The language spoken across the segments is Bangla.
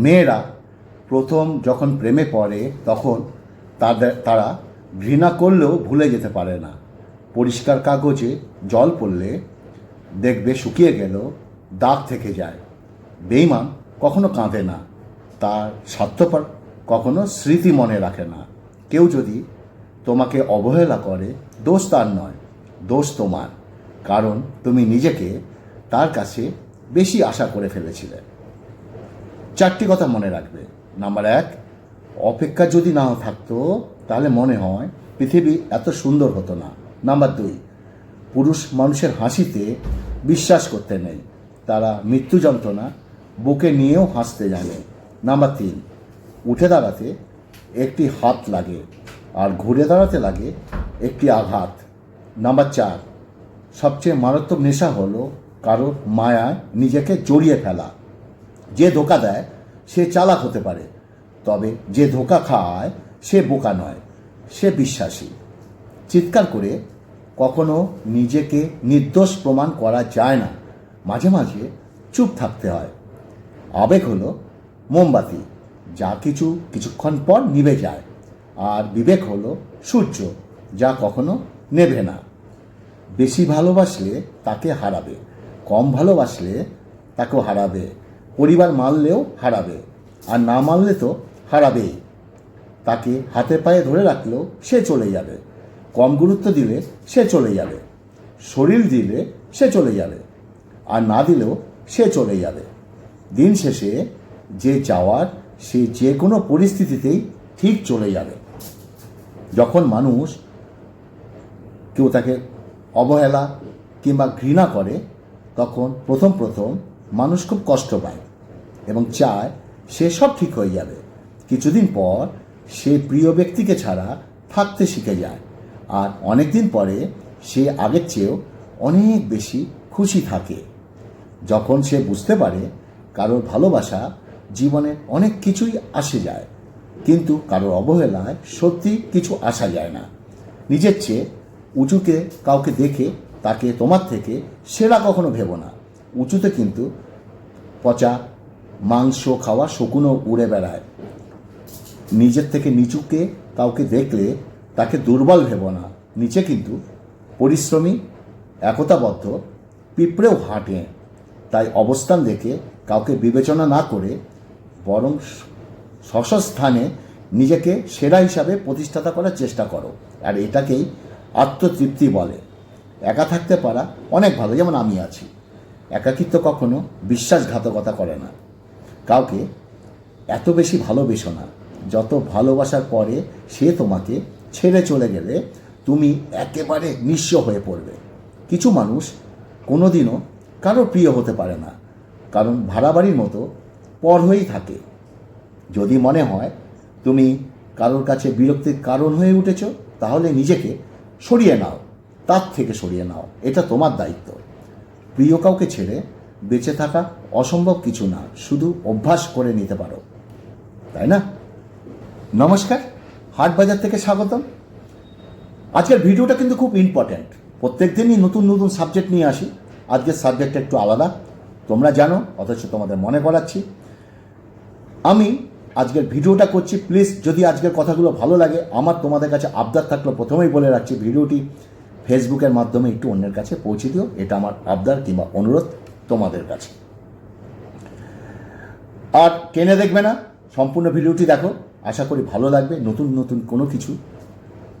মেয়েরা প্রথম যখন প্রেমে পড়ে, তখন তাদের, তারা ঘৃণা করলেও ভুলে যেতে পারে না। পরিষ্কার কাগজে জল পড়লে দেখবে শুকিয়ে গেলেও দাগ থেকে যায়। বেইমান কখনো কাঁদে না, তার স্বার্থপর কখনো স্মৃতি মনে রাখে না। কেউ যদি তোমাকে অবহেলা করে, দোষ তার নয়, দোষ তোমার। কারণ তুমি নিজেকে তার কাছে বেশি আশা করে ফেলেছিলে। চারটি কথা মনে রাখবে। নাম্বার এক, অপেক্ষা যদি না থাকতো, তাহলে মনে হয় পৃথিবী এত সুন্দর হতো না। নাম্বার দুই, পুরুষ মানুষের হাসিতে বিশ্বাস করতে নেই। তারা মৃত্যু যন্ত্রণা বুকে নিয়েও হাসতে জানে। নাম্বার তিন, উঠে দাঁড়াতে একটি হাত লাগে আর ঘুরে দাঁড়াতে লাগে একটি আঘাত। নাম্বার চার, সবচেয়ে মারাত্মক নেশা হলো কারোর মায়ায় নিজেকে জড়িয়ে ফেলা। যে ধোকা দেয়, সে চালাক হতে পারে। তবে যে ধোকা খায়, সে বোকা নয়, সে বিশ্বাসী। চিৎকার করে কখনো নিজেকে নির্দোষ প্রমাণ করা যায় না। মাঝে মাঝে চুপ থাকতে হয়। আবেগ হলো মোমবাতি, যা কিছু কিছুক্ষণ পর নিভে যায়। আর বিবেক হলো সূর্য, যা কখনো নেভে না। বেশি ভালোবাসলে তাকে হারাবে, কম ভালোবাসলে তাকেও হারাবে। পরিবার মানলেও হারাবে, আর না মানলে তো হারাবেই তাকে হাতে পায়ে ধরে রাখলেও সে চলে যাবে। কম গুরুত্ব দিলে সে চলে যাবে। শরীর দিলে সে চলে যাবে, আর না দিলেও সে চলে যাবে। দিন শেষে যে যাওয়ার সে যে কোনো পরিস্থিতিতেই ঠিক চলে যাবে। যখন মানুষ কেউ তাকে অবহেলা কিংবা ঘৃণা করে, তখন প্রথম প্রথম মানুষ খুব কষ্ট পায়। এবং চায় সে সব ঠিক হয়ে যাবে। কিছুদিন পর সে প্রিয় ব্যক্তিকে ছাড়া থাকতে শিখে যায়। আর অনেক দিন পরে সে আগের চেয়েও অনেক বেশি খুশি থাকে। যখন সে বুঝতে পারে কারোর ভালোবাসা জীবনে অনেক কিছুই আসে যায়, কিন্তু কারোর অবহেলায় সত্যি কিছু আসা যায় না। নিজের চেয়ে উঁচুকে কাউকে দেখে তাকে তোমার থেকে সেরা কখনো ভেবো না। উঁচুতে কিন্তু পচা মাংস খাওয়া শকুনও উড়ে বেড়ায়। নিজের থেকে নিচুকে কাউকে দেখলে তাকে দুর্বল ভেবো না। নিচে কিন্তু পরিশ্রমী, একতাবদ্ধ, পিঁপড়েও হাঁটে। তাই অবস্থান দেখে কাউকে বিবেচনা না করে বরং স্থানে নিজেকে সেরা হিসাবে প্রতিষ্ঠাতা করার চেষ্টা করো। আর এটাকেই আত্মতৃপ্তি বলে। একা থাকতে পারা অনেক ভালো, যেমন আমি আছি। একাকিত্ব কখনো বিশ্বাসঘাতকতা করে না। কাউকে এত বেশি ভালোবেসো না। যত ভালোবাসার পরে সে তোমাকে ছেড়ে চলে গেলে তুমি একেবারে নিঃস্ব হয়ে পড়বে। কিছু মানুষ কোনোদিনও কারও প্রিয় হতে পারে না, কারণ ভাড়া বাড়ির মতো পর হয়েই থাকে। যদি মনে হয় তুমি কারোর কাছে বিরক্তির কারণ হয়ে উঠেছ, তাহলে নিজেকে সরিয়ে নাও, তার থেকে সরিয়ে নাও, এটা তোমার দায়িত্ব। প্রিয় কাউকে ছেড়ে বেঁচে থাকা অসম্ভব কিছু না, শুধু অভ্যাস করে নিতে পারো। তাই না? নমস্কার, হাট বাজার থেকে স্বাগতম। আজকের ভিডিওটা কিন্তু খুব ইম্পর্ট্যান্ট প্রত্যেক দিনই নতুন নতুন সাবজেক্ট নিয়ে আসি। আজকের সাবজেক্টটা একটু আলাদা। তোমরা জানো, অথচ তোমাদের মনে করাচ্ছি। আমি আজকের ভিডিওটা করছি। প্লিজ যদি আজকের কথাগুলো ভালো লাগে, আমার তোমাদের কাছে আবদার থাকল, প্রথমেই বলে রাখছি, ভিডিওটি ফেসবুকের মাধ্যমে একটু অন্যের কাছে পৌঁছে দিও। এটা আমার আবদার কিংবা অনুরোধ। তোমাদের কাছে। আর টেনে দেখবে না, সম্পূর্ণ ভিডিওটি দেখো। আশা করি ভালো লাগবে, নতুন নতুন কোনো কিছু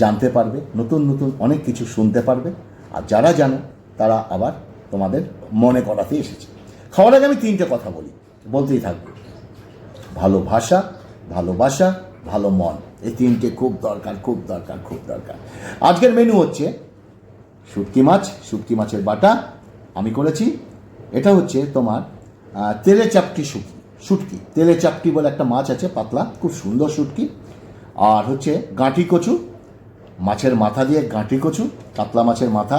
জানতে পারবে, নতুন নতুন অনেক কিছু শুনতে পারবে। আর যারা জানো, তারা আবার তোমাদের মনে করাতে এসেছে। খাওয়ার আগে আমি তিনটে কথা বলি, বলতেই থাকব। ভালো ভাষা, ভালোবাসা, ভালো মন, এই তিনটে খুব দরকার খুব দরকার খুব দরকার। আজকের মেনু হচ্ছে শুটকি মাছ, শুটকি মাছের বাটা। আমি করেছি এটা হচ্ছে তোমার তেলে চাপটি শুটকি শুটকি। তেলে চাপটি বলে একটা মাছ আছে, পাতলা, খুব সুন্দর শুটকি। আর হচ্ছে গাঁটি কচু, মাছের মাথা দিয়ে গাঁটি কচু, কাতলা মাছের মাথা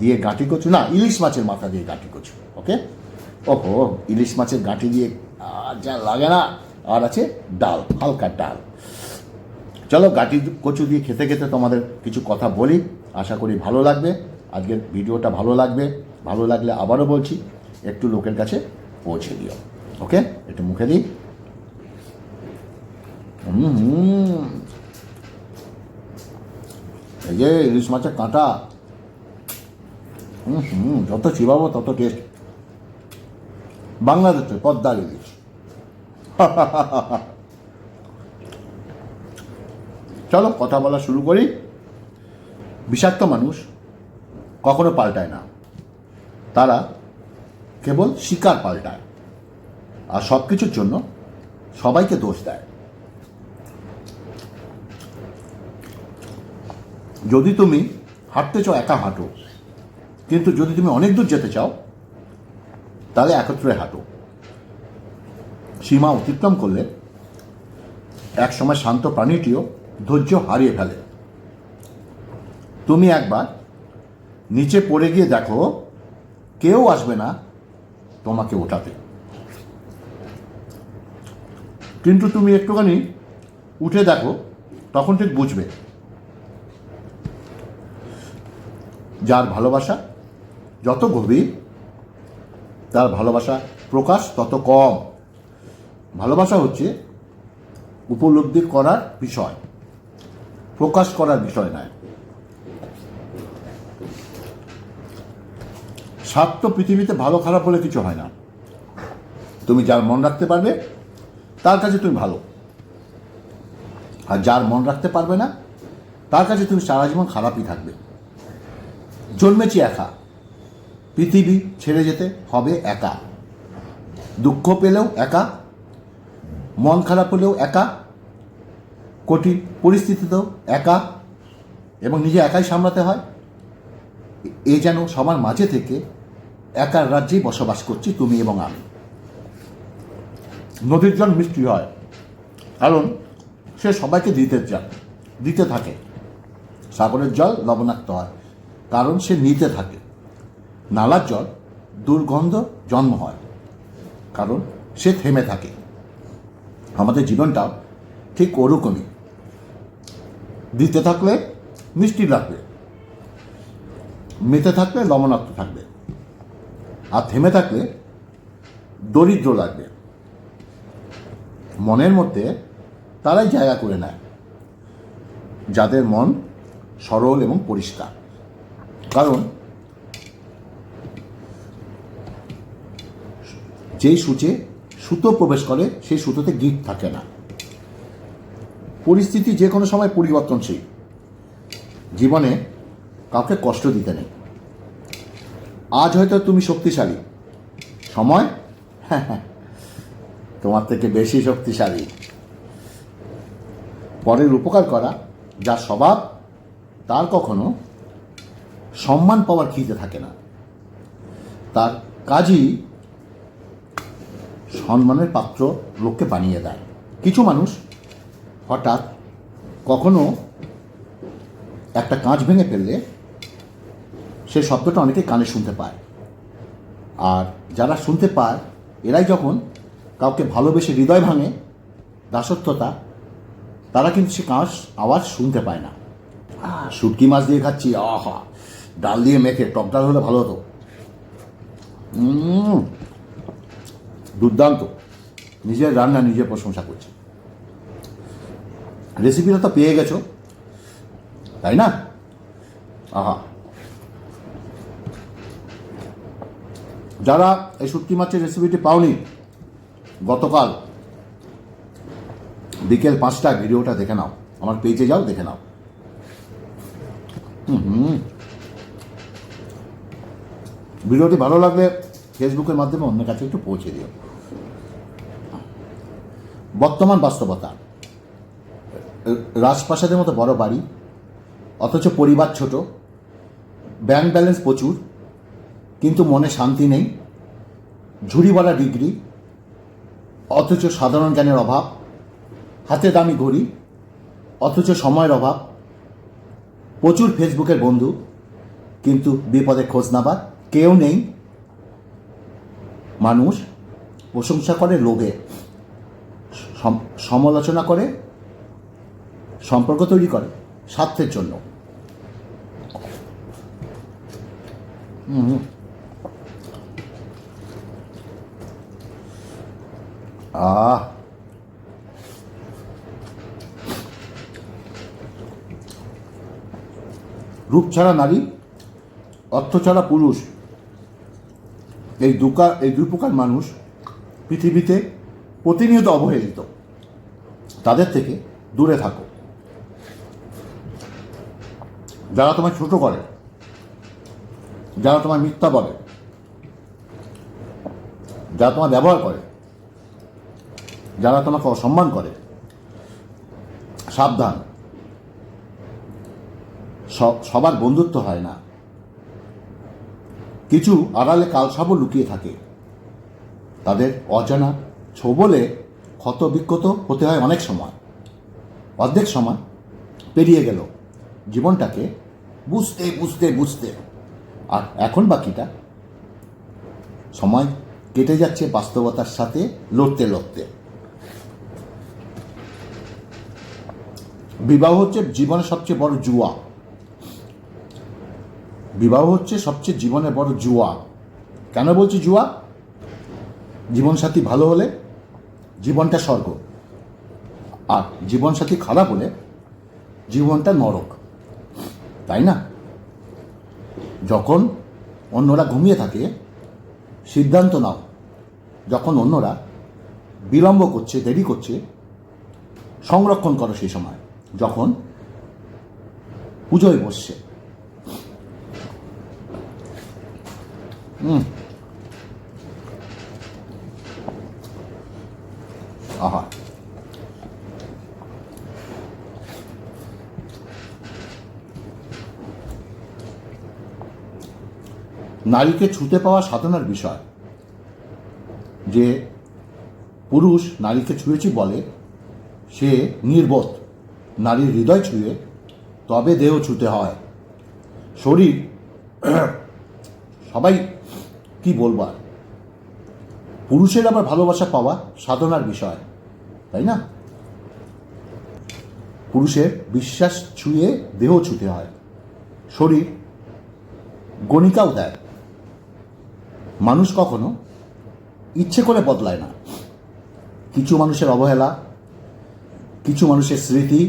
দিয়ে গাঁটি কচু, না, ইলিশ মাছের মাথা দিয়ে গাঁটি কচু, ওকে? ওহো, ইলিশ মাছের গাঁটি দিয়ে, আর যা লাগে না, আর আছে ডাল, হালকা ডাল। চলো গাঁটি কচু দিয়ে খেতে খেতে তোমাদের কিছু কথা বলি। আশা করি ভালো লাগবে। আজকের ভিডিওটা ভালো লাগবে। ভালো লাগলে আবারও বলছি একটু লোকের কাছে পৌঁছে দিও। ওকে? একটু মুখে দিই। এই যে ইলিশ মাছের কাঁটা। হুম যত চিবাবো তত টেস্ট বাংলাদেশে পদ্মার ইলিশ। চলো, কথা বলা শুরু করি। বিষাক্ত মানুষ কখনো পাল্টায় না। তারা কেবল শিকার পাল্টায়। আর সব কিছুর জন্য সবাইকে দোষ দেয়। যদি তুমি হাঁটতে চাও, একা হাঁটো। কিন্তু যদি তুমি অনেক দূর যেতে চাও, তাহলে একত্রে হাঁটো। সীমা অতিক্রম করলে এক সময় শান্ত প্রাণীটিও ধৈর্য হারিয়ে ফেলে। তুমি একবার নিচে পড়ে গিয়ে দেখো, কেউ আসবে না তোমাকে ওঠাতে কিন্তু তুমি একটুখানি উঠে দেখো, তখন ঠিক বুঝবে। যার ভালোবাসা যত গভীর, তার ভালোবাসা প্রকাশ তত কম। ভালোবাসা হচ্ছে উপলব্ধি করার বিষয়, প্রকাশ করার বিষয় নয়। স্বার্থ পৃথিবীতে ভালো, খারাপ বলে কিছু হয় না। তুমি যার মন রাখতে পারবে, তার কাছে তুমি ভালো। আর যার মন রাখতে পারবে না, তার কাছে তুমি সারা জীবন খারাপই থাকবে। জন্মেছি একা। পৃথিবী ছেড়ে যেতে হবে একা। দুঃখ পেলেও একা, মন খারাপ হলেও একা, কঠিন পরিস্থিতিতেও একা, এবং নিজে একাই সামলাতে হয়। এ যেন সবার মাঝে থেকে একার রাজ্যেই বসবাস করছি তুমি এবং আমি। নদীর জল মিষ্টি হয়। কারণ সে সবাইকে দিতে চায়, দিতে থাকে। সাগরের জল লবণাক্ত হয়, কারণ সে নিতে থাকে। নালার জল, দুর্গন্ধ জন্ম হয়, কারণ সে থেমে থাকে। আমাদের জীবনটাও ঠিক ওরকমই। দিতে থাকলে মিষ্টি লাগবে মেতে থাকলে লবণাক্ত থাকবে। আর থেমে থাকলে দরিদ্র লাগবে। মনের মধ্যে তারাই জায়গা করে নেয়। যাদের মন সরল এবং পরিষ্কার। কারণ যেই সূচে সুতো প্রবেশ করে, সেই সুতোতে গিট থাকে না। পরিস্থিতি যে কোনো সময় পরিবর্তনশীল। জীবনে কাউকে কষ্ট দিতে নেই। আজ হয়তো তুমি শক্তিশালী। সময়? তোমার থেকে বেশি শক্তিশালী। পরের উপকার করা, যা স্বভাব, তার কখনো সম্মান পাওয়ার খিদে থাকে না। তার কাজই সম্মানের পাত্র লোককে বানিয়ে দেয়। কিছু মানুষ হঠাৎ কখনো একটা কাঁচ ভেঙে ফেললে সে শব্দটা অনেকে কানে শুনতে পায়। আর যারা শুনতে পায়, এরাই যখন কাউকে ভালোবেসে হৃদয় ভাঙে, দাসত্বতা, তারা কিন্তু সে কাঁচ আওয়াজ শুনতে পায় না। শুটকি মাছ দিয়ে খাচ্ছি, আহা, ডাল দিয়ে মেখে, টক ডাল হলে ভালো হতো। দুর্দান্ত। নিজের রান্না নিজে প্রশংসা করছি। রেসিপিটা তো পেয়ে গেছো, তাই না? আহা যারা এই শুটকি মাছের রেসিপিটি পাওনি, গতকাল বিকেল পাঁচটা ভিডিওটা দেখে নাও। আমার পেজে যাও, দেখে নাও। হুম ভিডিওটি ভালো লাগলে ফেসবুকের মাধ্যমে অন্য কাছে একটু পৌঁছে দিও। বর্তমান বাস্তবতা। রাজপ্রাসাদের মতো বড় বাড়ি, অথচ পরিবার ছোট ব্যাংক ব্যালেন্স প্রচুর কিন্তু মনে শান্তি নেই। ঝুড়িওয়ালা ডিগ্রি, অথচ সাধারণ জ্ঞানের অভাব, হাতে দামি ঘড়ি, অথচ সময়ের অভাব। প্রচুর ফেসবুকের বন্ধু, কিন্তু বিপদে খোঁজ নাবার কেউ নেই। মানুষ প্রশংসা করে লোভে, সম- সমালোচনা করে, সম্পর্ক তৈরি করে স্বার্থের জন্য। হুম। Ah. আহ রূপ ছাড়া নারী অর্থ ছাড়া পুরুষ। এই দুকা এই দুই প্রকার মানুষ পৃথিবীতে প্রতিনিয়ত অবহেলিত। তাদের থেকে দূরে থাকো। যারা তোমায় ছোট করে, যারা তোমায় মিথ্যা বলে, যারা তোমায় ব্যবহার করে যারা তোমাকে অসম্মান করে, সাবধান। সব- সবার বন্ধুত্ব হয় না। কিছু আড়ালে কালসাবও লুকিয়ে থাকে। তাদের অজানা ছোবলে ক্ষত বিক্ষত হতে হয় অনেক সময়। অর্ধেক সময় পেরিয়ে গেল জীবনটাকে বুঝতে বুঝতে বুঝতে। আর এখন বাকিটা, সময় কেটে যাচ্ছে বাস্তবতার সাথে লড়তে লড়তে। বিবাহ হচ্ছে জীবনের সবচেয়ে বড় জুয়া। বিবাহ হচ্ছে সবচেয়ে জীবনের বড় জুয়া। কেন বলছি জুয়া? জীবনসাথী ভালো হলে জীবনটা স্বর্গ। আর জীবনসাথী খারাপ হলে জীবনটা নরক। তাই না? যখন অন্যরা ঘুমিয়ে থাকে, সিদ্ধান্ত নাও, যখন অন্যরা বিলম্ব করছে, দেরি করছে, সংরক্ষণ করো সেই সময়। যখন পুজোয় বসছে। আহা। নারীকে ছুতে পাওয়া সাধনার বিষয়। যে পুরুষ নারীকে ছুঁয়েছি বলে সে নির্বোধ। নারীর হৃদয় ছুঁয়ে তবে দেহ ছুতে হয়। শরীর, সবাই কি বলবার পুরুষের আবার ভালোবাসা পাওয়া সাধনার বিষয়, তাই না? পুরুষের বিশ্বাস ছুঁয়ে দেহ ছুতে হয়। শরীর গণিকাও দেয়। মানুষ কখনো ইচ্ছে করে বদলায় না। কিছু মানুষের অবহেলা কিছু মানুষের স্মৃতি,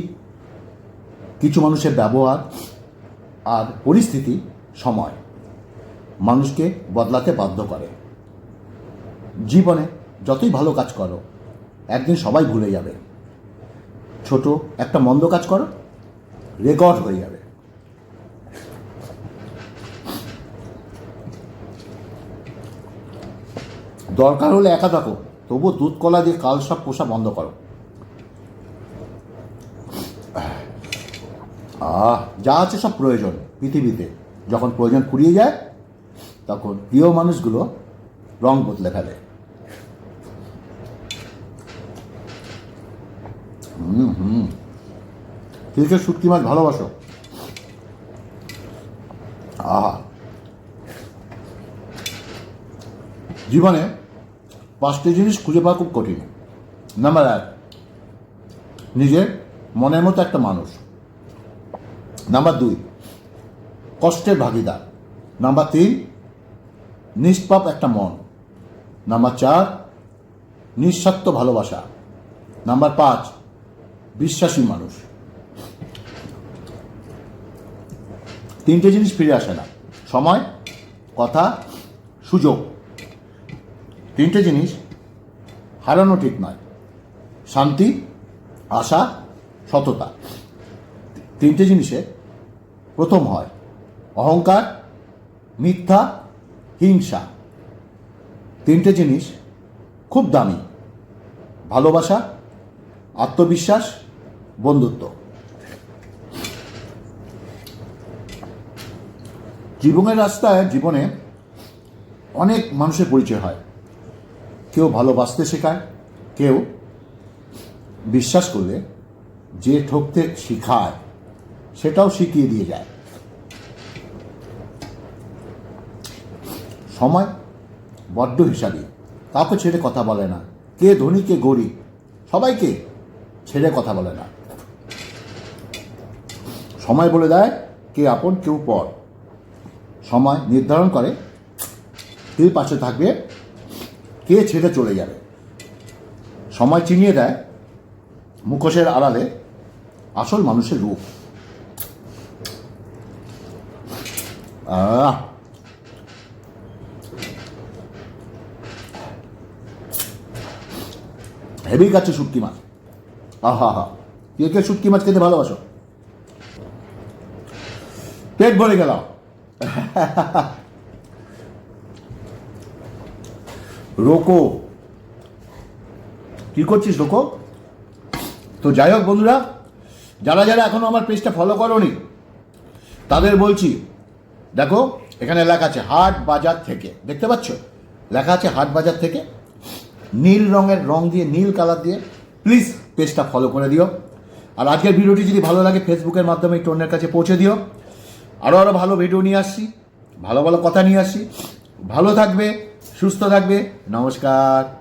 কিছু মানুষের ব্যবহার আর পরিস্থিতি, সময় মানুষকে বদলাতে বাধ্য করে। জীবনে যতই ভালো কাজ করো, একদিন সবাই ভুলে যাবে। ছোট একটা মন্দ কাজ করো, রেকর্ড হয়ে যাবে। দরকার হলে একা থাকো, তবুও দুধ কলা দিয়ে কাল সব পোষা বন্ধ করো। আহ, যা আছে সব প্রয়োজন পৃথিবীতে। যখন প্রয়োজন ফুরিয়ে যায়, তখন প্রিয় মানুষগুলো রং বদলে ফেলে। হুম হুম। কে শুটকি মাছ ভালোবাসো? আহা। জীবনে পাঁচটি জিনিস খুঁজে পাওয়া খুব কঠিন। নাম্বার এক, নিজের মনের মতো একটা মানুষ। নাম্বার দুই কষ্টের ভাগিদার। নাম্বার তিন নিষ্পাপ একটা মন। নাম্বার চার, নিঃস্বার্থ ভালোবাসা। নাম্বার পাঁচ, বিশ্বাসী মানুষ। তিনটে জিনিস ফিরে আসে না। সময়, কথা, সুযোগ। তিনটে জিনিস হারানো ঠিক নয়। শান্তি, আশা, সততা। তিনটে জিনিসে প্রথম হয় অহংকার, মিথ্যা, হিংসা। তিনটে জিনিস খুব দামি। ভালোবাসা, আত্মবিশ্বাস, বন্ধুত্ব। জীবনের রাস্তায় জীবনে অনেক মানুষের পরিচয় হয়। কেউ ভালোবাসতে শেখায়, কেউ বিশ্বাস করলে যে ঠকতে শিখায়। সেটাও শিখিয়ে দিয়ে যায়। সময় বড্ড হিসাবে। কাউকে ছেড়ে কথা বলে না। কে ধনী, কে গরিব? সবাইকে ছেড়ে কথা বলে না। সময় বলে দেয় কে আপন, কেউ পর। সময় নির্ধারণ করে কে পাশে থাকবে, কে ছেড়ে চলে যাবে। সময় চিনিয়ে দেয় মুখোশের আড়ালে আসল মানুষের রূপ। আহ। হেভি কাছে শুটকি মাছ। আহা হা কে কে শুটকি মাছ খেতে ভালোবাসো? পেট ভরে গেল। রোকো। কি করছিস, রোকো? তো যাই হোক বন্ধুরা, যারা যারা এখনও আমার পেজটা ফলো করোনি, তাদের বলছি দেখো, এখানে লেখা আছে হাট বাজার থেকে। দেখতে পাচ্ছ? লেখা আছে হাট বাজার থেকে। নীল রঙের রং দিয়ে, নীল কালার দিয়ে প্লিজ পেজটা ফলো করে দিও। আর আজকের ভিডিওটি যদি ভালো লাগে ফেসবুকের মাধ্যমে অন্যের কাছে পৌঁছে দিও। আরও আরও ভালো ভিডিও নিয়ে আসছি, ভালো ভালো কথা নিয়ে আসছি। ভালো থাকবে, সুস্থ থাকবে। নমস্কার।